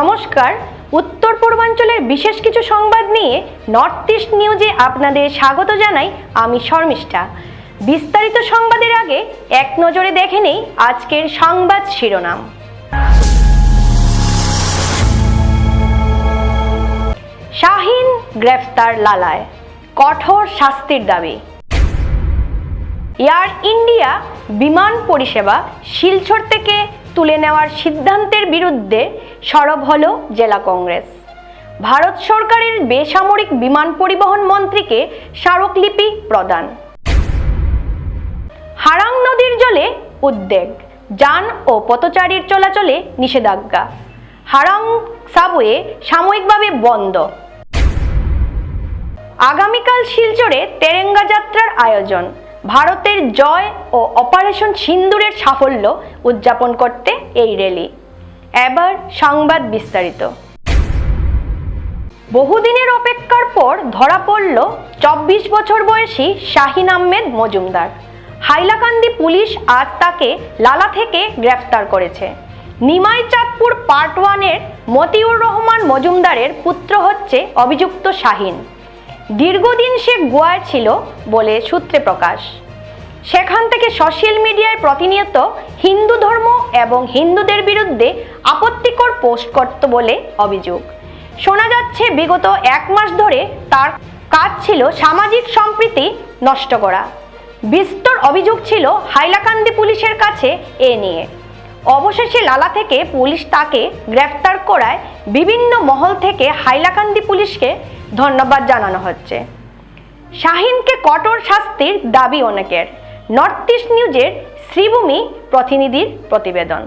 নমস্কার। উত্তর পূর্বাঞ্চলের বিশেষ কিছু সংবাদ নিয়ে নর্থ ইস্ট নিউজে আপনাদের স্বাগত জানাই আমি শর্মিষ্ঠা। বিস্তারিত সংবাদের আগে এক নজরে দেখে নেই আজকের সংবাদ শিরোনাম। শাহিন গ্রেফতার লালায়, কঠোর শাস্তির দাবি। এয়ার ইন্ডিয়া বিমান পরিষেবা শিলচর থেকে তুলে নেওয়ার সিদ্ধান্তের বিরুদ্ধে সরব হল জেলা কংগ্রেস। ভারত সরকারের বেসামরিক বিমান পরিবহন মন্ত্রীকে স্মারকলিপি প্রদান। হারাং নদীর জলে উদ্বেগ, যান ও পথচারীর চলাচলে নিষেধাজ্ঞা। হারাং সাবওয়ে সাময়িকভাবে বন্ধ। আগামীকাল শিলচরে তেরেঙ্গা যাত্রার আয়োজন। ভারতের জয় ও অপারেশন সিন্দুরের সাফল্য উদযাপন করতে এই র্যালি এবার সংবাদ বিস্তারিত। বহুদিনের অপেক্ষার পর ধরা পড়ল চব্বিশ বছর বয়সী শাহিন আহমেদ মজুমদার। হাইলাকান্দি পুলিশ আজ তাকে লালা থেকে গ্রেফতার করেছে। নিমাই চাঁদপুর পার্ট ওয়ানের মতিউর রহমান মজুমদারের পুত্র হচ্ছে অভিযুক্ত শাহিন। দীর্ঘদিন সে গোয়ায় ছিল বলে সূত্রে প্রকাশ। সেখান থেকে সোশ্যাল মিডিয়ায় প্রতিনিয়ত হিন্দু ধর্ম এবং হিন্দুদের বিরুদ্ধে আপত্তিকর পোস্ট করত বলে অভিযোগ। শোনা যাচ্ছে, বিগত এক মাস ধরে তার কাজ ছিল সামাজিক সম্প্রীতি নষ্ট করা। বিস্তর অভিযোগ ছিল হাইলাকান্দি পুলিশের কাছে এ নিয়ে। অবশেষে লালা থেকে পুলিশ তাকে গ্রেফতার করায় বিভিন্ন মহল থেকে হাইলাকান্দি পুলিশকে ধন্যবাদ জানানো হচ্ছে। শাহিনকে কঠোর শাস্তির দাবি অনেকের। নর্থ ইস্ট নিউজের শ্রীভূমি প্রতিনিধির প্রতিবেদন।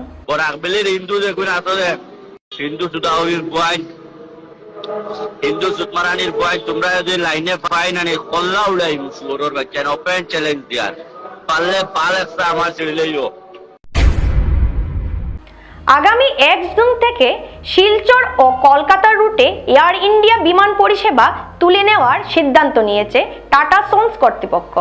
Point, Hindu Sutmaranir Point, তোমরা যদি লাইনে পাই না নি কল্লা উড়াই সুরর বাচ্চা চ্যালেঞ্জ দিয়ার। পারলে পাল একটা আমার ছেড়েলেইও আগামী এক জুন থেকে শিলচর ও কলকাতা রুটে এয়ার ইন্ডিয়া বিমান পরিষেবা তুলে নেওয়ার সিদ্ধান্ত নিয়েছে টাটা সন্স কর্তৃপক্ষ।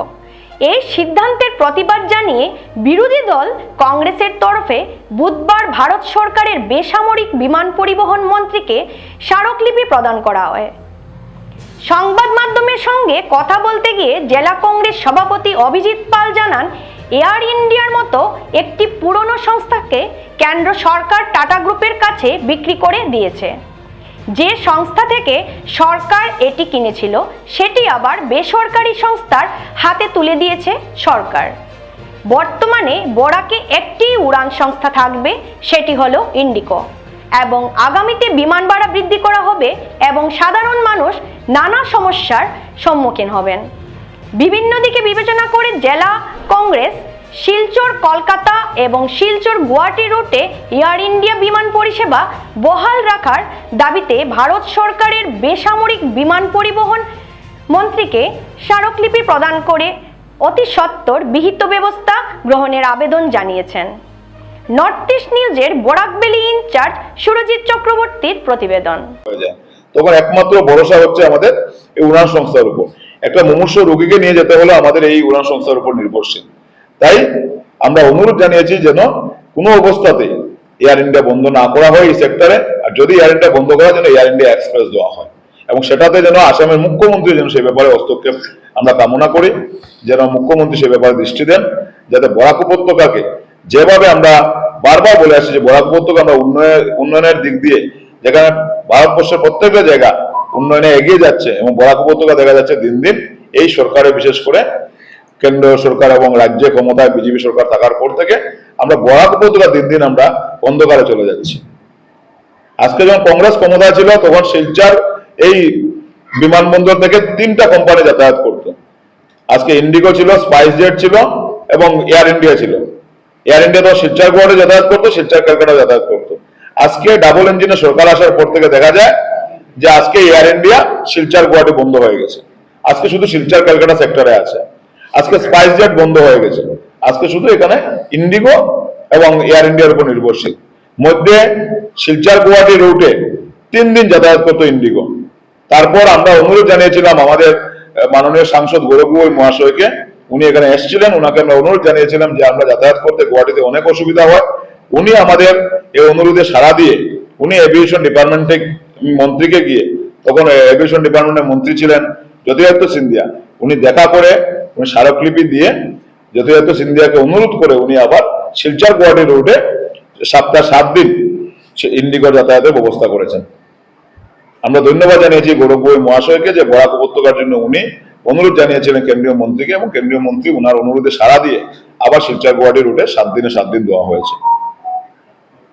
এই সিদ্ধান্তের প্রতিবাদ জানিয়ে বিরোধী দল কংগ্রেসের তরফে বুধবার ভারত সরকারের বেসামরিক বিমান পরিবহন মন্ত্রীকে স্মারকলিপি প্রদান করা হয়। সংবাদ মাধ্যমের সঙ্গে কথা বলতে গিয়ে জেলা কংগ্রেস সভাপতি অভিজিৎ পাল জানান এয়ার ইন্ডিয়ার মতো একটি পুরনো সংস্থাকে কেন্দ্র সরকার টাটা গ্রুপের কাছে বিক্রি করে দিয়েছে। যে সংস্থা থেকে সরকার এটি কিনেছিল, সেটি আবার বেসরকারি সংস্থার হাতে তুলে দিয়েছে সরকার। বর্তমানে বরাকে একটি উড়ান সংস্থা থাকবে, সেটি হলো ইন্ডিকো এবং আগামীতে বিমান ভাড়া বৃদ্ধি করা হবে এবং সাধারণ মানুষ নানা সমস্যার সম্মুখীন হবেন। বিভিন্ন দিকে বিবেচনা করে জেলা কংগ্রেস, শিলচর, কলকাতা এবং শিলচর গুয়াহাটি রুটে এয়ার ইন্ডিয়া বিমান পরিষেবা বহাল রাখার দাবিতে ভারত সরকারের বেসামরিক বিমান পরিবহন মন্ত্রীকে স্মারকলিপি প্রদান করে অতি সত্বর বিহিত ব্যবস্থা গ্রহণের আবেদন জানিয়েছেন। নর্থ ইস্ট নিউজের বরাকবেলি ইনচার্জ সুরজিৎ চক্রবর্তীর প্রতিবেদন। তখন একমাত্র ভরসা হচ্ছে আমাদের এই উড়ান সংস্থার উপর। একটা মুমূর্ষ রোগীকে নিয়ে যেতে হলে আমাদের এই উড়ান সংস্থার উপর নির্ভরশীল। তাই আমরা অনুরোধ জানিয়েছি যেন কোনো অবস্থাতে এয়ার ইন্ডিয়া বন্ধ না করা হয় এই সেক্টরে আর যদি এয়ার ইন্ডিয়া বন্ধ করা যেন এয়ার ইন্ডিয়া এক্সপ্রেস দেওয়া হয়। এবং সেটাতে যেন আসামের মুখ্যমন্ত্রী যেন সে ব্যাপারে হস্তক্ষেপ আমরা কামনা করি, যেন মুখ্যমন্ত্রী সে ব্যাপারে দৃষ্টি দেন, যাতে বরাক উপত্যকাকে যেভাবে আমরা বারবার বলে আসছি যে বরাক উপত্যকা আমরা উন্নয়নের উন্নয়নের দিক দিয়ে যেখানে ভারতবর্ষের প্রত্যেকটা জায়গা উন্নয়নে এগিয়ে যাচ্ছে এবং বরাক উপত্যকা দেখা যাচ্ছে দিন দিন, এই সরকারে বিশেষ করে কেন্দ্র সরকার এবং রাজ্যে ক্ষমতায় বিজেপি সরকার থাকার পর থেকে আমরা বরাক উপত্যকা দিন দিন আমরা অন্ধকারে চলে যাচ্ছি। আজকে যখন কংগ্রেস ক্ষমতায় ছিল, তখন শিলচর এই বিমানবন্দর থেকে তিনটা কোম্পানি যাতায়াত করত। আজকে ইন্ডিগো ছিল স্পাইস জেট ছিল এবং এয়ার ইন্ডিয়া ছিল। এয়ার ইন্ডিয়া তো শিলচর গুয়াহাটি যাতায়াত করতো, শিলচর ক্যালকাটা যাতায়াত করতো। আজকে ডাবল ইঞ্জিনের সরকার আসার পর থেকে দেখা যায় যে আজকে এয়ার ইন্ডিয়া শিলচর গুয়াহাটি বন্ধ হয়ে গেছে। আজকে শুধু শিলচর ক্যালকাটা সেক্টরে আছে। আজকে স্পাইস জেট বন্ধ হয়ে গেছে আজকে শুধু এখানে ইন্ডিগো এবং এয়ার ইন্ডিয়ার উপর নির্ভরশীল। মধ্যে শিলচর গুয়াহাটি রুটে তিন দিন যাতায়াত করতো ইন্ডিগো তারপর আমরা অনুরোধ জানিয়েছিলাম আমাদের মাননীয় সাংসদ গৌরব মহাশয়কে। উনি এখানে এসেছিলেন ওনাকে আমরা অনুরোধ জানিয়েছিলাম যে আমরা যাতায়াত করতে গুয়াহাটিতে অনেক অসুবিধা হয়। উনি আমাদের এই অনুরোধে সাড়া দিয়ে উনি এভিয়েশন ডিপার্টমেন্টে মন্ত্রীকে গিয়ে। তখন এভিয়েশন ডিপার্টমেন্টের মন্ত্রী ছিলেন জ্যোতিরাদিত্য সিন্ধিয়া। উনি দেখা করে, উনি স্মারকলিপি দিয়ে জ্যোতিরাদিত্য সিন্ধিয়াকে অনুরোধ করে উনি আবার শিলচর গুয়াহাটি রোডে সপ্তাহ সাত দিন সে ইন্ডিগো যাতায়াতের ব্যবস্থা করেছেন। আমরা ধন্যবাদ জানিয়েছি গৌরব গোয় মহাশয়কে যে বরাক উপত্যকার জন্য উনি অনুরোধ জানিয়েছিলেন কেন্দ্রীয় মন্ত্রীকে এবং কেন্দ্রীয় মন্ত্রী উনার অনুরোধে সাড়া দিয়ে আবার শিলচর গুয়াহাটি রুটে সাত দিনে সাত দিন দেওয়া হয়েছে।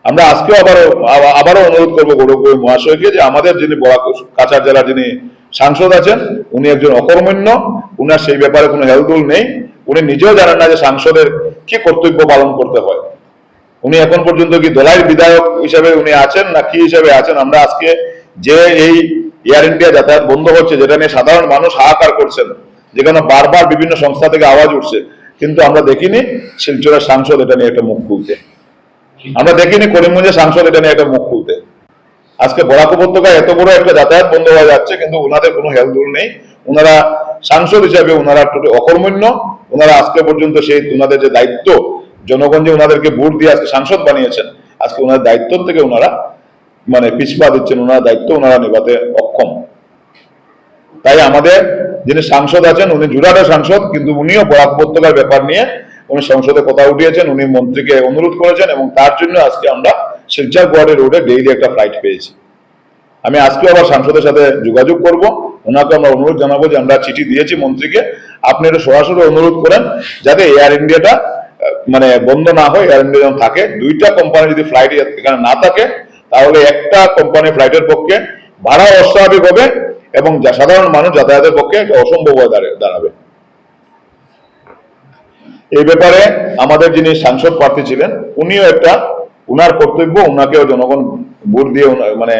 আমরা আজকেও আবারও, আবা- আবারও অনুরোধ করব গৌরব মহাশয়কে যে আমাদের যিনি বরাক কাছাড় জেলার যিনি সাংসদ আছেন, উনি একজন অকর্মণ্য, উনার সেই ব্যাপারে কোনো হেলদুল নেই, উনি নিজেও জানেন না যে সাংসদের কি কর্তব্য পালন করতে হয়। উনি এখন পর্যন্ত কি দোলাই বিধায়ক হিসাবে উনি আছেন না কি হিসাবে আছেন, আমরা আজকে যে এই এয়ার ইন্ডিয়া যাতায়াত বন্ধ হচ্ছে যেটা নিয়ে সাধারণ মানুষ হাহাকার করছেন, যেখানে বারবার বিভিন্ন সংস্থা থেকে আওয়াজ উঠছে, কিন্তু আমরা দেখিনি শিলচরের সাংসদ এটা নিয়ে একটা মুখ খুলতে। আমরা দেখিনি করিমগঞ্জের সাংসদ এটা নিয়ে একটা মুখ খুলতে। আজকে বরাক উপত্যকায় এত বড় একটা যাতায়াত বন্ধ হয়ে যাচ্ছে, কিন্তু ওনাদের কোনো হেলদুল নেই। ওনারা সাংসদ হিসাবে ওনারা টোটাল অকর্মণ্য। ওনারা আজকে পর্যন্ত সেই ওনাদের যে দায়িত্ব, জনগণ যে ওনাদেরকে ভোট দিয়ে আজকে সাংসদ বানিয়েছেন, আজকে ওনার দায়িত্ব থেকে ওনারা মানে পিছপা দিচ্ছেন ওনার দায়িত্ব ওনারা নেভাতে অক্ষম। তাই আমাদের যিনি সাংসদ আছেন, উনি জুরাটের সাংসদ, কিন্তু উনিও বরাক উপত্যকার ব্যাপার নিয়ে উনি সংসদে কথা উঠিয়েছেন, উনি মন্ত্রীকে অনুরোধ করেছেন এবং তার জন্য আজকে আমরা শিলচর গুয়াহাটি রোডে ডেইলি একটা ফ্লাইট পেয়েছি। আমি আজকে আবার সাংসদের সাথে যোগাযোগ করব, ওনাকে আমরা অনুরোধ জানাব যে আমরা চিঠি দিয়েছি মন্ত্রীকে, আপনি এটা সরাসরি অনুরোধ করেন যাতে এয়ার ইন্ডিয়াটা মানে বন্ধ না হয় এয়ার ইন্ডিয়া যেন থাকে। দুইটা কোম্পানি যদি ফ্লাইট এখানে না থাকে, তাহলে একটা কোম্পানি ফ্লাইটের পক্ষে ভাড়া অস্বাভাবিক হবে এবং সাধারণ মানুষ যাতায়াতের পক্ষে অসম্ভব হয়ে দাঁড়াবে। এই ব্যাপারে আমাদের যিনি সাংসদ প্রার্থী ছিলেন, উনিও একটা উনার কর্তব্য, উনাকেও জনগণ ভোট দিয়ে মানে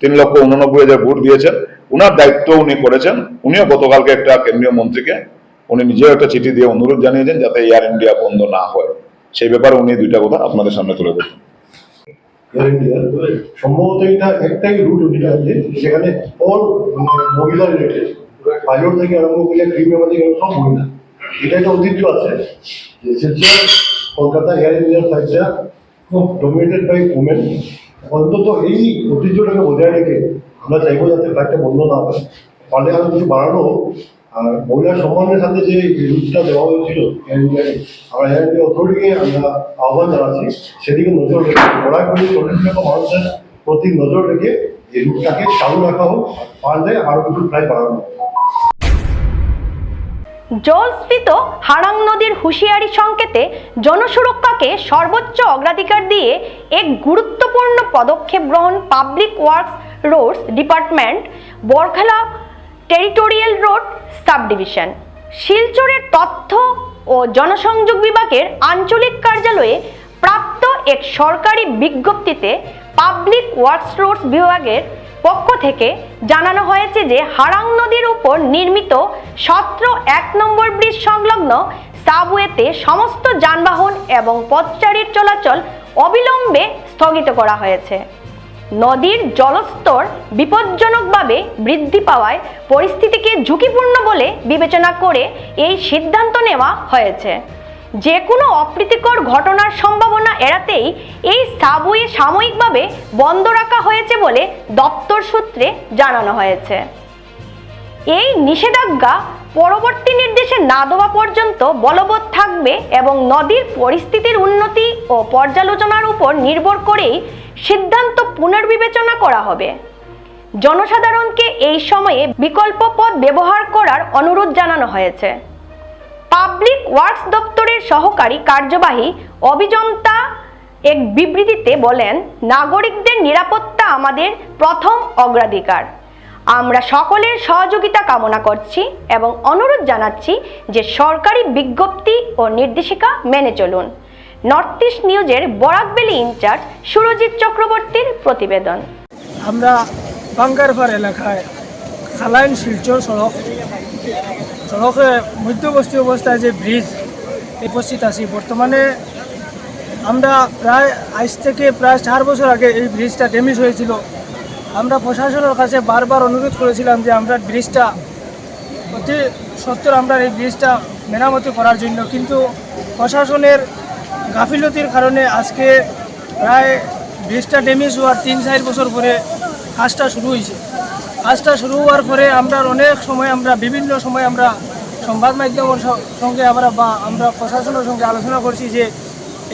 তিন লক্ষ উননব্বই হাজার ভোট দিয়েছেন। উনার দায়িত্ব উনি করেছেন। উনিও গতকালকে একটা কেন্দ্রীয় মন্ত্রীকে উনি নিজেও একটা চিঠি দিয়ে অনুরোধ জানিয়েছেন যাতে এয়ার ইন্ডিয়া বন্ধ না হয়। সেই ব্যাপারে উনি দুইটা কথা আপনাদের সামনে তুলে ধরছেন সম্ভবত এটা একটাই রুট ওইটা আছে যেখানে অল মহিলা রিলেটেড পাইলট থেকে আরম্ভ করে ক্রিম থেকে সব মহিলা। এটা একটা ঐতিহ্য আছে যে শিলচর কলকাতা এয়ার ইন্ডিয়ার ফ্লাইটটা খুব ডোমিনেটেড বাই উমেন অন্তত এই ঐতিহ্যটাকে বজায় রেখে আমরা চাইব যাতে ফ্লাইটটা বন্ধ না হয়। পারলে আরও কিছু বাড়ানো। আর মহিলার সম্মানের সাথে যে রুটটা দেওয়া হয়েছিল এয়ার ইন্ডিয়াকে আমরা এয়ার ইন্ডিয়া অথরিটিকে আমরা আহ্বান জানাচ্ছি। সেদিকে নজর রেখে করে চল্লিশ লক্ষ মানুষের প্রতি নজর রেখে এই রুটটাকে চালু রাখা হোক। পারলে আরও কিছু ফ্লাইট বাড়ানো হোক। জলস্ফীত হারাং নদীর হুঁশিয়ারি সংকেতে জনসুরক্ষাকে সর্বোচ্চ অগ্রাধিকার দিয়ে এক গুরুত্বপূর্ণ পদক্ষেপ গ্রহণ public works roads department, Barkhola territorial road sub division শিলচরের তথ্য ও জনসংযোগ বিভাগের আঞ্চলিক কার্যালয়ে প্রাপ্ত এক সরকারি বিজ্ঞপ্তিতে পাবলিক ওয়ার্কস রোডস বিভাগের পক্ষ থেকে জানানো হয়েছে যে হারাং নদীর উপর নির্মিত সতেরো এক নম্বর ব্রিজ সংলগ্ন সাবওয়েতে সমস্ত যানবাহন এবং পথচারীর চলাচল অবিলম্বে স্থগিত করা হয়েছে। নদীর জলস্তর বিপজ্জনকভাবে বৃদ্ধি পাওয়ায় পরিস্থিতিকে ঝুঁকিপূর্ণ বলে বিবেচনা করে এই সিদ্ধান্ত নেওয়া হয়েছে। যে কোনো অপ্রীতিকর ঘটনার সম্ভাবনা এড়াতেই এই সাবওয়ে সাময়িকভাবে বন্ধ রাখা হয়েছে বলে দপ্তর সূত্রে জানানো হয়েছে। এই নিষেধাজ্ঞা পরবর্তী নির্দেশে না দেওয়া পর্যন্ত বলবৎ থাকবে এবং নদীর পরিস্থিতির উন্নতি ও পর্যালোচনার উপর নির্ভর করেই সিদ্ধান্ত পুনর্বিবেচনা করা হবে। জনসাধারণকে এই সময়ে বিকল্প পথ ব্যবহার করার অনুরোধ জানানো হয়েছে। পাবলিক ওয়ার্কস দপ্তরের সহকারী কার্যবাহী অভিযন্তা এক বিবৃতিতে বলেন, নাগরিকদের নিরাপত্তা আমাদের প্রথম অগ্রাধিকার। আমরা সকলের সহযোগিতা কামনা করছি এবং অনুরোধ জানাচ্ছি যে সরকারি বিজ্ঞপ্তি ও নির্দেশিকা মেনে চলুন। নর্থ ইস্ট নিউজের বরাকবেলি ইনচার্জ সুরজিৎ চক্রবর্তীর প্রতিবেদন। আমরা বাঙ্গারপাড় এলাকায় খালাইন শিলচর সড়ক সড়কে মধ্যবর্তী অবস্থায় যে ব্রিজ উপস্থিত আছি। বর্তমানে আমরা প্রায় আজ থেকে প্রায় চার বছর আগে এই ব্রিজটা ড্যামেজ হয়েছিল। আমরা প্রশাসনের কাছে বারবার অনুরোধ করেছিলাম যে আমরা ব্রিজটা অতি সত্তর আমরা এই ব্রিজটা মেরামতি করার জন্য। কিন্তু প্রশাসনের গাফিলতির কারণে আজকে প্রায় ব্রিজটা ড্যামেজ হওয়ার তিন চার বছর পরে কাজটা শুরু হয়েছে। কাজটা শুরু হওয়ার পরে আমরা অনেক সময় আমরা, বিভিন্ন সময় আমরা সংবাদ মাধ্যমের সঙ্গে আমরা বা আমরা প্রশাসনের সঙ্গে আলোচনা করছি যে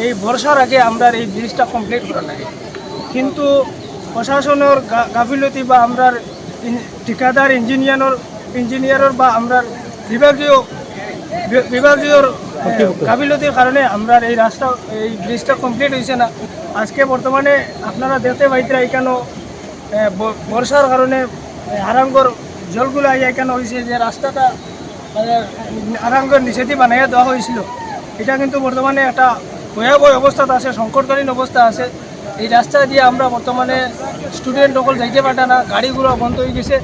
এই বর্ষার আগে আমরা এই ব্রিজটা কমপ্লিট করা লাগে। কিন্তু প্রশাসনের গাফিলতি বা আমরা ঠিকাদার, ইঞ্জিনিয়ারের ইঞ্জিনিয়ারের বা আমরা বিভাগীয় বিভাগীয় গাফিলতির কারণে আমরা এই রাস্তা, এই ব্রিজটা কমপ্লিট হয়েছে না। আজকে বর্তমানে আপনারা দেখতে পাইতে এখানেও বর্ষার কারণে এ, আরাঙ্গর জলগুলো এখানে হয়েছে যে রাস্তাটা মানে, আরাঙ্গর নিষেধি বানাইয়া দেওয়া হয়েছিল এটা কিন্তু বর্তমানে একটা ভয়াবহ অবস্থাতে আছে সংকটকালীন অবস্থা আছে। এই রাস্তা দিয়ে আমরা বর্তমানে স্টুডেন্ট সকল যাইতে পারটা না গাড়িগুলো বন্ধ হয়ে গেছে।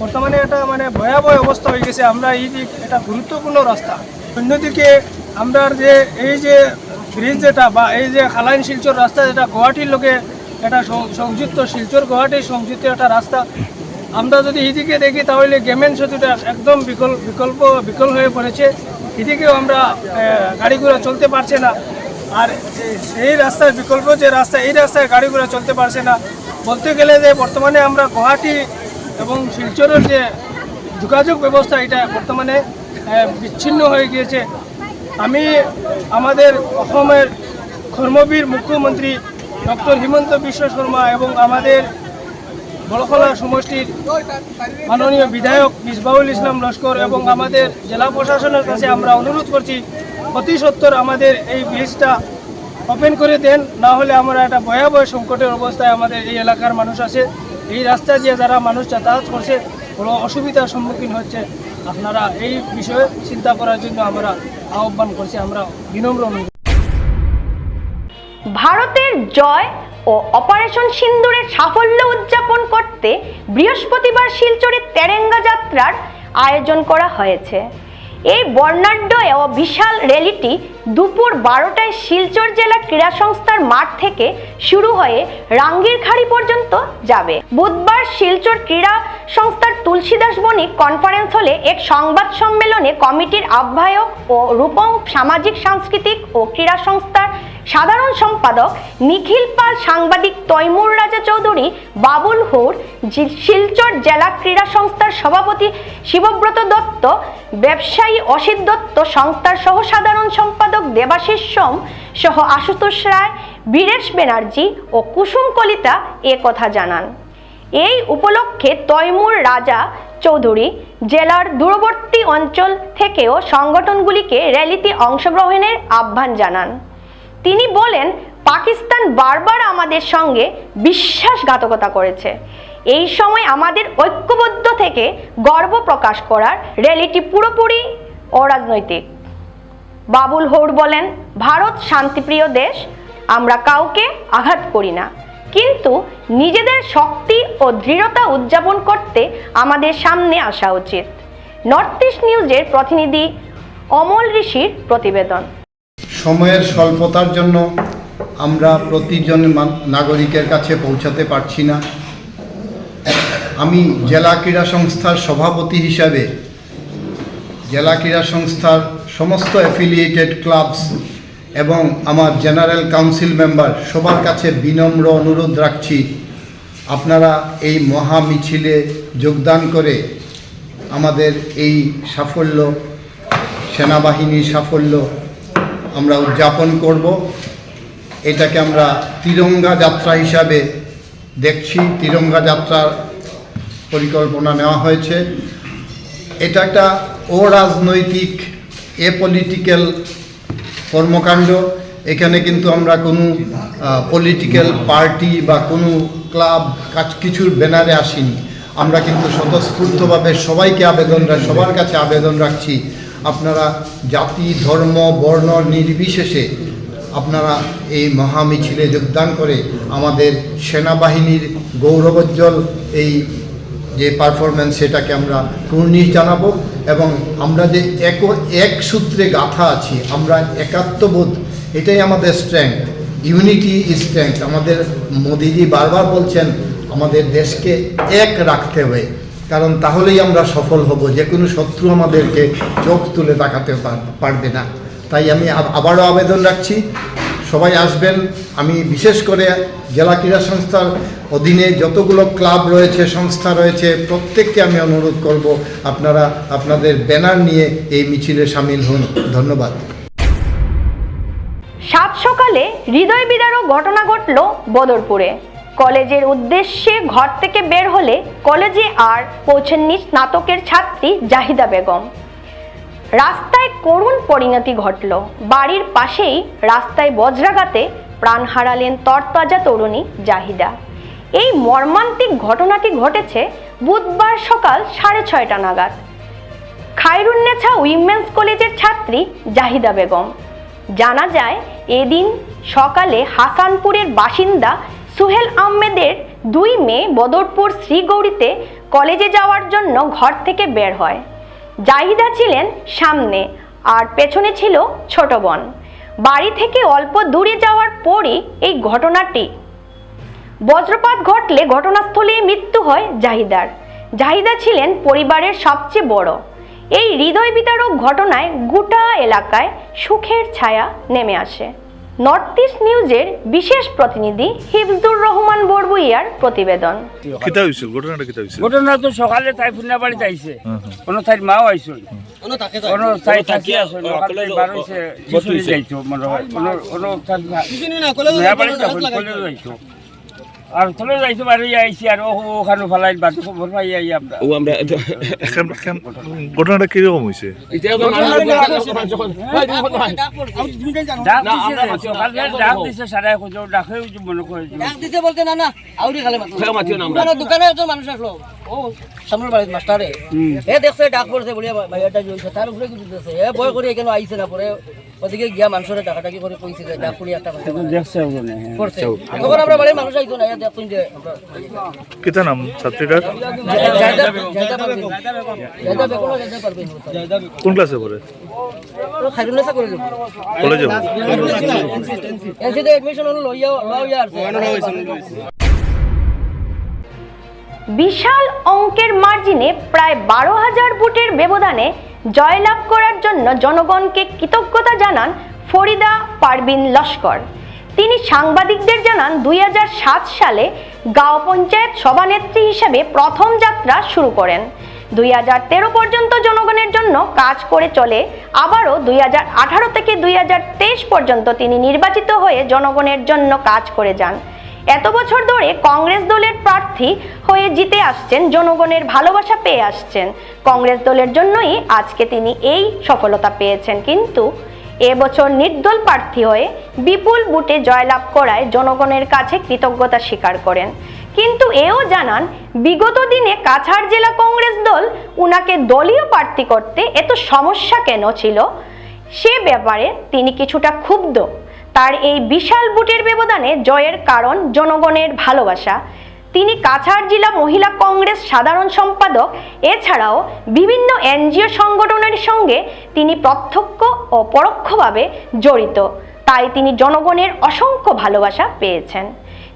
বর্তমানে একটা মানে ভয়াবহ অবস্থা হয়ে গেছে। আমরা এই দিক এটা গুরুত্বপূর্ণ রাস্তা। অন্যদিকে আমরা যে এই যে ব্রিজ যেটা বা এই যে খালাইন শিলচর রাস্তা যেটা গুয়াহাটির লোকে এটা সংযুক্ত শিলচর গুয়াহাটি সংযুক্ত একটা রাস্তা আমরা যদি এদিকে দেখি, তাহলে গেমেন সেতুটা একদম বিকল্প বিকল্প, বিকল হয়ে পড়েছে। এদিকেও আমরা গাড়িগুলো চলতে পারছে না। আর এই রাস্তার বিকল্প যে রাস্তা, এই রাস্তায় গাড়িগুলো চলতে পারছে না। বলতে গেলে যে বর্তমানে আমরা গুয়াহাটি এবং শিলচরের যে যোগাযোগ ব্যবস্থা, এটা বর্তমানে বিচ্ছিন্ন হয়ে গিয়েছে। আমি আমাদের অসমের কর্মবীর মুখ্যমন্ত্রী ডক্টর হিমন্ত বিশ্ব শর্মা এবং আমাদের বড়খলা সমষ্টির মাননীয় বিধায়ক মিসবাউল ইসলাম লস্কর এবং আমাদের জেলা প্রশাসনের কাছে আমরা অনুরোধ করছি, অতি সত্বর আমাদের এই ব্রিজটা ওপেন করে দেন, না হলে আমরা একটা ভয়াবহ সংকটের অবস্থায় আমাদের এই এলাকার মানুষ আছে। এই রাস্তা দিয়ে যারা মানুষ যাতায়াত করছে বড় অসুবিধার সম্মুখীন হচ্ছে, আপনারা এই বিষয়ে চিন্তা করার জন্য আমরা আহ্বান করছি, আমরা বিনম্র অনুরোধ। ভারতের জয় ও অপারেশন সিন্দুরের সাফল্য উদযাপন করতে বৃহস্পতিবার শিলচরে তেরেঙ্গা যাত্রার আয়োজন করা হয়েছে। এই বর্ণাঢ্য ও বিশাল র্যালিটি দুপুর বারোটায় শিলচর জেলা ক্রীড়া সংস্থার মাঠ থেকে শুরু হয়ে রাঙ্গিরখাড়ি পর্যন্ত যাবে। বুধবার শিলচর ক্রীড়া সংস্থার তুলসীদাস বণিক কনফারেন্স হলে এক সংবাদ সম্মেলনে কমিটির আহ্বায়ক ও রূপম সামাজিক, সাংস্কৃতিক ও ক্রীড়া সংস্থার সাধারণ সম্পাদক নিখিল পাল, সাংবাদিক তৈমুর রাজা চৌধুরী, বাবুল হুর শিলচর জেলা ক্রীড়া সংস্থার সভাপতি শিবব্রত দত্ত, ব্যবসায়ী অসিত দত্ত, সংস্থার সহ সাধারণ সম্পাদক দেবাশিস সোম সহ আশুতোষ রায়, বীরেশ ব্যানার্জি ও কুসুম কলিতা এ কথা জানান। এই উপলক্ষে তৈমুর রাজা চৌধুরী জেলার দূরবর্তী অঞ্চল থেকেও সংগঠনগুলিকে র্যালিতে অংশগ্রহণের আহ্বান জানান। তিনি বলেন, পাকিস্তান বারবার আমাদের সঙ্গে বিশ্বাসঘাতকতা করেছে। এই সময় আমাদের ঐক্যবদ্ধ থেকে গর্ব প্রকাশ করার র্যালিটি পুরোপুরি অরাজনৈতিক। বাবুল হৌর বলেন, ভারত শান্তিপ্রিয় দেশ, আমরা কাউকে আঘাত করি না। কিন্তু নিজেদের শক্তি ও দৃঢ়তা উদযাপন করতে আমাদের সামনে আসা উচিত। নর্থ ইস্ট নিউজের প্রতিনিধি অমল ঋষির প্রতিবেদন। সময়ের স্বল্পতার জন্য আমরা প্রতিজন নাগরিকের কাছে পৌঁছাতে পারছি না। আমি জেলা ক্রীড়া সংস্থার সভাপতি হিসাবে জেলা ক্রীড়া সংস্থার সমস্ত অ্যাফিলিয়েটেড ক্লাবস এবং আমার জেনারেল কাউন্সিল মেম্বার সবার কাছে বিনম্র অনুরোধ রাখছি, আপনারা এই মহা মিছিলে যোগদান করে আমাদের এই সাফল্য, সেনাবাহিনীর সাফল্য আমরা উদযাপন করব। এটাকে আমরা তিরঙ্গা যাত্রা হিসাবে দেখছি। তিরঙ্গা যাত্রার পরিকল্পনা নেওয়া হয়েছে। এটা একটা অরাজনৈতিক এ পলিটিক্যাল কর্মকাণ্ড। এখানে কিন্তু আমরা কোনো পলিটিক্যাল পার্টি বা কোনো ক্লাব কাজ কিছুর ব্যানারে আসিনি। আমরা কিন্তু স্বতঃস্ফূর্তভাবে সবাইকে আবেদন সবার কাছে আবেদন রাখছি। আপনারা জাতি, ধর্ম, বর্ণ নির্বিশেষে আপনারা এই মহামিছিলে যোগদান করে আমাদের সেনাবাহিনীর গৌরবোজ্জ্বল এই যে পারফরমেন্স সেটাকে আমরা কুর্নিশ জানাব এবং আমরা যে এক এক সূত্রে গাথা আছি, আমরা একাত্মবোধ, এটাই আমাদের স্ট্রেংথ ইউনিটি ইজ স্ট্রেংথ আমাদের মোদিজি বারবার বলছেন, আমাদের দেশকে এক রাখতে হবে। কারণ তাহলেই আমরা সফল হব। যে কোনো শত্রু আমাদেরকে চোখ তুলে তাকাতে পারবে না। তাই আমি আবারও আবেদন রাখছি, সবাই আসবেন। আমি বিশেষ করে জেলা ক্রীড়া সংস্থার অধীনে যতগুলো ক্লাব রয়েছে, সংস্থা রয়েছে, প্রত্যেককে আমি অনুরোধ করব আপনারা আপনাদের ব্যানার নিয়ে এই মিছিলে সামিল হন। ধন্যবাদ। সাত সকালে হৃদয় বিদারক ঘটনা ঘটল বদরপুরে। কলেজের উদ্দেশ্যে ঘর থেকে বের হলে কলেজে আর পৌঁছেননি স্নাতকের ছাত্রী জাহিদা বেগম। রাস্তায় করুণ পরিণতি ঘটল। বাড়ির পাশেই রাস্তায় বজ্রাঘাতে প্রাণ হারালেন তরতাজা তরুণী জাহিদা। এই মর্মান্তিক ঘটনাটি ঘটেছে? বুধবার সকাল সাড়ে ছয়টা নাগাদ। খায়রুন্নেছা উইমেন্স কলেজের ছাত্রী জাহিদা বেগম। জানা যায়, এদিন সকালে হাসানপুরের বাসিন্দা সুহেল আহমেদের দুই মেয়ে বদরপুর শ্রীগৌরীতে কলেজে যাওয়ার জন্য ঘর থেকে বের হয়। জাহিদা ছিলেন সামনে আর পেছনে ছিল ছোট বোন। বাড়ি থেকে অল্প দূরে যাওয়ার পরই এই ঘটনাটি। বজ্রপাত ঘটলে ঘটনাস্থলেই মৃত্যু হয় জাহিদার। জাহিদা ছিলেন পরিবারের সবচেয়ে বড়। এই হৃদয় বিতারক ঘটনায় গোটা এলাকায় সুখের ছায়া নেমে আসে। নর্থ ইস্ট নিউজের বিশেষ প্রতিনিধি হিফজুর রহমান বড়বুইয়ার প্রতিবেদন। কিতা হইছিল ঘটনাটা কিতা হইছিল ঘটনা তো সকালে তাই ফুনা বাড়িতে আইছে কোনো তাই মাও আইছিল। কোনো তাই থাকি আছে সকালে বার হইছে কিছু যাইছো মনে হয়। কোনো কোনো নয়া বাড়িতে কলেজ যাইতো। আর চলে যাইতো বাড়ি আইছি আর ও ওখানে ফালাই বাদ খবর পাই আই আমরা। এখন এখন ঘটনাটা কীরকম হয়েছে ডাক দিছে সকালে ডাক দিছে সারা খুঁজো ডাকে মনে করে ডাক দিতে বলতে না না আউরি খালে মাত্র দোকানে দোকানে একজন মানুষ আসলো। ও সামনের বাড়ির মাস্টারে। এ দেখছে ডাক পড়ছে বলিয়া ভাইয়াটা জ্বলছে তার উপরে কিছু দিতেছে এ ভয় করে এখানে আইছে না পরে? ওদিকে গিয়া মানুষের টাকাটাকি করে কইছে যে ডাক করি একটা কথা দেখছে ওখানে হ্যাঁ। করছে। তখন আমরা বাড়ির মানুষ আইতো না দেখুন যে কিতা নাম ছাত্রীটার? জায়দা জায়দা পারবেন জায়দা বেকনো জায়দা পারবেন কোন ক্লাসে পড়ে? তো খাইরুনেসা করে কলেজে এনসিতে এডমিশন লইয়া লইয়া আসছে বিশাল অঙ্কের মার্জিনে প্রায় বারো হাজার বুটের ব্যবধানে জয়লাভ করার জন্য জনগণকে কৃতজ্ঞতা জানান ফরিদা পারবিন লস্কর। তিনি সাংবাদিকদের জানান, দুই হাজার সাত সালে গাঁও পঞ্চায়েত সভানেত্রী হিসেবে প্রথম যাত্রা শুরু করেন। দুই হাজার তেরো পর্যন্ত জনগণের জন্য কাজ করে চলে, আবারও দুই হাজার আঠারো থেকে দুই হাজার তেইশ পর্যন্ত তিনি নির্বাচিত হয়ে জনগণের জন্য কাজ করে যান। এত বছর ধরে কংগ্রেস দলের প্রার্থী হয়ে জিতে আসছেন, জনগণের ভালোবাসা পেয়ে আসছেন। কংগ্রেস দলের জন্যই আজকে তিনি এই সফলতা পেয়েছেন। কিন্তু এবছর নির্দল প্রার্থী হয়ে বিপুল বুটে জয়লাভ করায় জনগণের কাছে কৃতজ্ঞতা স্বীকার করেন। কিন্তু এও জানান, বিগত দিনে কাছাড় জেলা কংগ্রেস দল উনাকে দলীয় প্রার্থী করতে এত সমস্যা কেন ছিল? সে ব্যাপারে তিনি কিছুটা ক্ষুব্ধ। তার এই বিশাল বুটের ব্যবধানে জয়ের কারণ জনগণের ভালোবাসা। তিনি কাছাড় জেলা মহিলা কংগ্রেস সাধারণ সম্পাদক, এছাড়াও বিভিন্ন এনজিও সংগঠনের সঙ্গে তিনি প্রত্যক্ষ ও পরোক্ষভাবে জড়িত। তাই তিনি জনগণের অসংখ্য ভালোবাসা পেয়েছেন।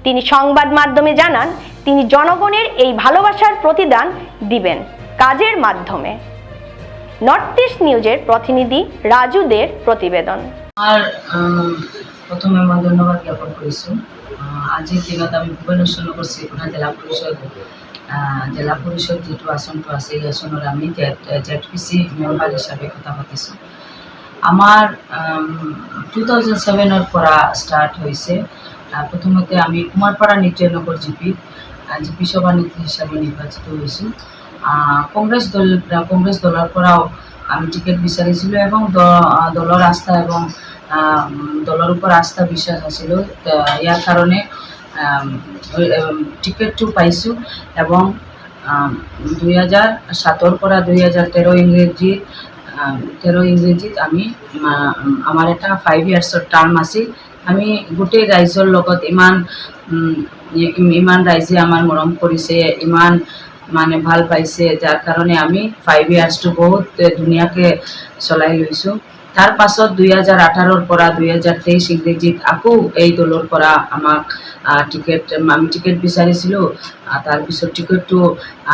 তিনি সংবাদ মাধ্যমে জানান, তিনি জনগণের এই ভালোবাসার প্রতিদান দিবেন কাজের মাধ্যমে। নর্থ ইস্ট নিউজের প্রতিনিধি রাজুদের প্রতিবেদন। আর প্রথমে মই ধন্যবাদ জ্ঞাপন আজিৰ দিনত আমি জিলা জিলা পৰিষদ যিটো আসনটো আছে, এই আসনৰ আমি জেড পি চি মেম্বাৰ কথা পাতিছোঁ। আমাৰ টু থাউজেণ্ড ছেভেনৰ পৰা ষ্টাৰ্ট হৈছে। প্ৰথমতে আমি Kumarpara Nityanagar G P G P সভানেত্ৰী হিচাপে নিৰ্বাচিত কংগ্ৰেছ দল কংগ্ৰেছ দলৰ পৰাও আমি টিকেট বিচাৰিছিলোঁ এবং দলৰ আস্থা এবং দলৰ ওপৰত আস্থা বিশ্বাস আছিলোঁ। ইয়াৰ কাৰণে টিকেটটো পাইছোঁ এবং দুই হাজাৰ সাতৰ পৰা দুই হাজাৰ তেৰ আম, তেৰ ইংৰাজীত আমি আমাৰ এটা ফাইভ ইয়াৰ্ছৰ টাৰ্ম আছিল। আমি গোটেই ৰাইজৰ লগত ইমান ইমান ৰাইজে আমাৰ মৰম কৰিছে ইমান মানে ভালো পাইছে যাৰ কাৰণে আমি ফাইভ ইয়াৰ্ছটো বহুত ধুনীয়াকে চলাই লৈছোঁ। তাৰ পাছত দুই হাজাৰ আঠাৰৰ পৰা দুই হাজাৰ তেইছ ইংৰাজীত আকৌ এই দলৰ পৰা আমাক টিকেট আমি টিকেট বিচাৰিছিলোঁ। তাৰপিছত টিকেটটো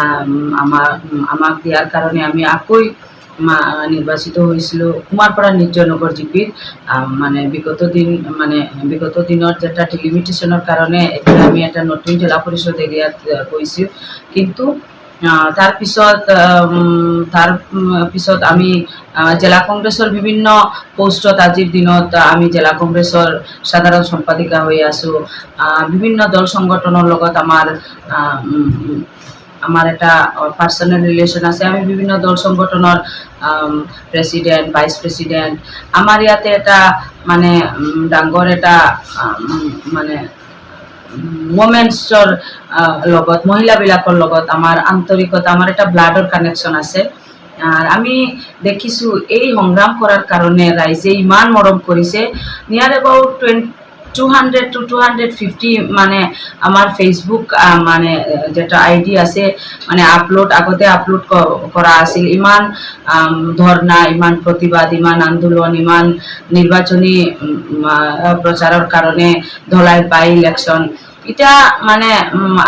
আম, আমাৰ আমাক দিয়াৰ কাৰণে আমি আকৌ নির্বাচিত হয়েছিল কুমারপাড়া নির্জনগর জিপির মানে বিগত দিন মানে বিগত দিনের যেটা লিমিটেশনের কারণে আমি এটা নতুন জেলা পরিষদ এরিয়াত আহ, গৈছোঁ। কিন্তু আহ, তাৰ পিছত আমি জিলা কংগ্ৰেছৰ বিভিন্ন পোষ্টত আজিৰ দিনত আমি জিলা কংগ্ৰেছৰ সাধাৰণ সম্পাদিকা হৈ আছোঁ। বিভিন্ন দল সংগঠনৰ লগত আমাৰ আমাৰ এটা পাৰ্চনেল ৰিলেশ্যন আছে। আমি বিভিন্ন দল সংগঠনৰ প্ৰেচিডেণ্ট ভাইচ প্ৰেচিডেণ্ট আমাৰ ইয়াতে এটা মানে ডাঙৰ এটা মানে ওমেন্সৰ লগত, মহিলাবিলাকৰ লগত আমাৰ আন্তৰিকতা আমাৰ এটা ব্লাডৰ কানেকশ্যন আছে। আর আমি দেখিছোঁ, এই সংগ্ৰাম কৰাৰ কাৰণে ৰাইজে ইমান মৰম কৰিছে। Near about twenty two hundred two two hundred fifty মানে আমার ফেসবুক মানে যেটা আইডি আছে মানে আপলোড আগতে আপলোড কৰা আছিল। ইমান ধৰ্ণা ইমান প্ৰতিবাদ ইমান আন্দোলন, ইমান নিৰ্বাচনী প্রচারের কারণে প্ৰচাৰৰ কাৰণে ধলাই বাই ইলেকশ্যন এতিয়া মানে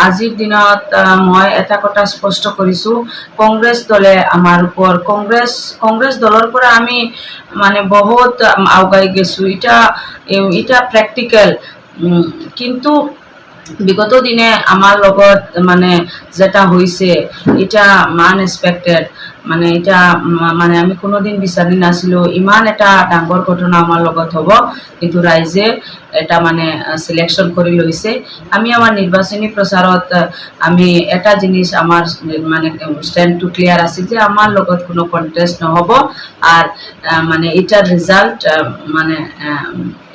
আজিৰ দিনত মই এটা কথা স্পষ্ট কৰিছোঁ। কংগ্ৰেছ দলে আমাৰ ওপৰত কংগ্ৰেছ কংগ্ৰেছ দলৰ পৰা আমি মানে বহুত আগুৱাই গৈছোঁ। প্র্যাকটিক্যাল এতিয়া প্ৰেক্টিকেল কিন্তু বিগত দিনে আমাৰ লগত মানে যেটা হৈছে, এটা মান এক্সপেক্টেড মানে এটা মানে আমি কোনোদিন বিচাৰি নাছিলোঁ, ইমান এটা ডাঙৰ ঘটনা আমাৰ লগত হ'ব, কিন্তু ৰাইজে এটা মানে চিলেকশ্যন কৰি লৈছে। আমি আমাৰ নিৰ্বাচনী প্ৰচাৰত আমি এটা জিনিস আমাৰ মানে ষ্টেণ্ডটো ক্লিয়াৰ আছিল যে আমাৰ লগত কোনো কণ্টেষ্ট নহ'ব, আৰু মানে এটাৰ ৰিজাল্ট মানে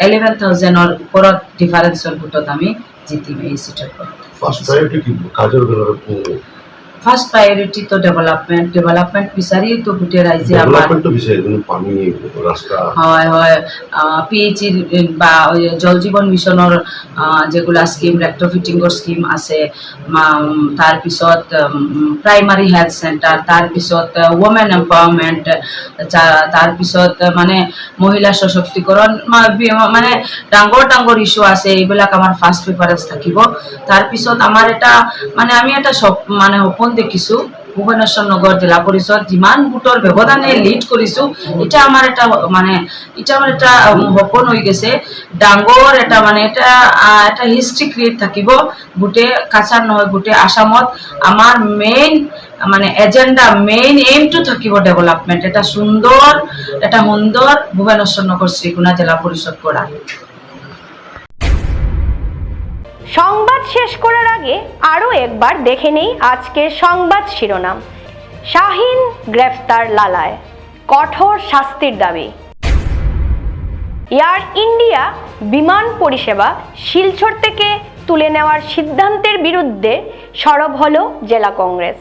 এলেভেন থাউজেণ্ডৰ ওপৰত ডিফাৰেঞ্চৰ ভোটত আমি জিতিম এই চিটৰ পৰা ফার্স্ট প্রায়োরিটি তো তো গোটেই ৰাইজে আমাৰ ডেভেলপমেন্ট তো বিষয় যেমন পানি রাস্তা হয় হয় পি এইচ বা জল জীৱন মিছনৰ যেগুলা স্কিম ৰেক্ট্ৰফিটিঙৰ স্কিম আছে তাৰপিছত প্ৰাইমাৰী হেল্থ চেণ্টাৰ তাৰপিছত ৱমেন এম্পাৱাৰমেণ্ট তাৰপিছত মানে মহিলা সশক্তিকৰণ মানে ডাঙৰ ডাঙৰ ইছ্যু আছে এইবিলাক আমাৰ ফাৰ্ষ্ট প্ৰিফাৰেঞ্চ থাকিব। তাৰপিছত আমাৰ এটা মানে আমি এটা মানে সপোন দেখিছোঁ ভুৱনেশ্বৰ নগৰ জিলা পৰিষদ যিমান গোটৰ ব্যৱধানে লিড কৰিছোঁ, এটা আমাৰ এটা মানে এটা আমাৰ এটা সপোন হৈ গৈছে। ডাঙৰ এটা মানে এটা এটা হিষ্ট্ৰী ক্ৰিয়েট থাকিব, গোটেই কাছাৰ নহয়, গোটেই আসামত। আমাৰ মেইন মানে এজেণ্ডা মেইন এইমটো থাকিব ডেভেলপমেণ্ট এটা সুন্দৰ এটা সুন্দৰ ভুৱনেশ্বৰ নগৰ শ্ৰীগুণা জিলা পৰিষদ কৰা সংবাদ শেষ করার আগে আরও একবার দেখে নেই আজকের সংবাদ শিরোনাম। শাহিন গ্রেফতার লালায়, কঠোর শাস্তির দাবি। এয়ার ইন্ডিয়া বিমান পরিষেবা শিলচর থেকে তুলে নেওয়ার সিদ্ধান্তের বিরুদ্ধে সরব হল জেলা কংগ্রেস।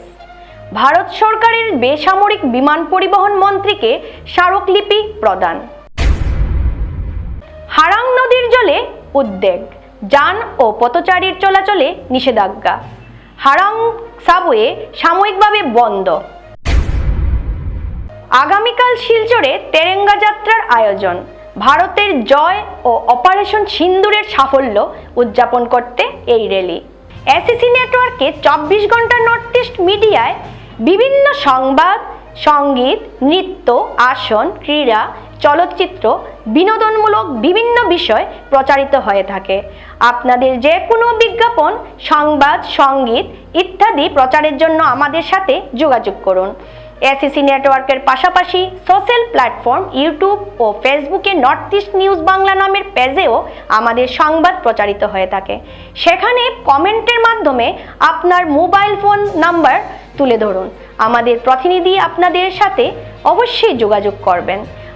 ভারত সরকারের বেসামরিক বিমান পরিবহন মন্ত্রীকে স্মারকলিপি প্রদান। হারাং নদীর জলে উদ্বেগ। যান ও পথচারীর চলাচলে নিষেধাজ্ঞা। হারাং সাবওয়ে সাময়িকভাবে বন্ধ। আগামীকাল শিলচরে তেরেঙ্গা যাত্রার আয়োজন। ভারতের জয় ও অপারেশন সিন্দুরের সাফল্য উদযাপন করতে এই র্যালি। এসিসি নেটওয়ার্কে চব্বিশ ঘণ্টা নর্থ ইস্ট মিডিয়ায় বিভিন্ন সংবাদ, সংগীত, নৃত্য, আসন, ক্রীড়া, চলচ্চিত্র বিনোদনমূলক বিভিন্ন বিষয় প্রচারিত হয়ে থাকে। আপনাদের যে কোনো বিজ্ঞাপন, সংবাদ, সংগীত ইত্যাদি প্রচারের জন্য আমাদের সাথে যোগাযোগ করুন। এসিসি নেটওয়ার্কের পাশাপাশি সোশ্যাল প্ল্যাটফর্ম ইউটিউব ও ফেসবুকে নর্থ ইস্ট নিউজ বাংলা নামের পেজেও আমাদের সংবাদ প্রচারিত হয়ে থাকে। সেখানে কমেন্টের মাধ্যমে আপনার মোবাইল ফোন নাম্বার তুলে ধরুন। আমাদের প্রতিনিধি আপনাদের সাথে অবশ্যই যোগাযোগ করবেন।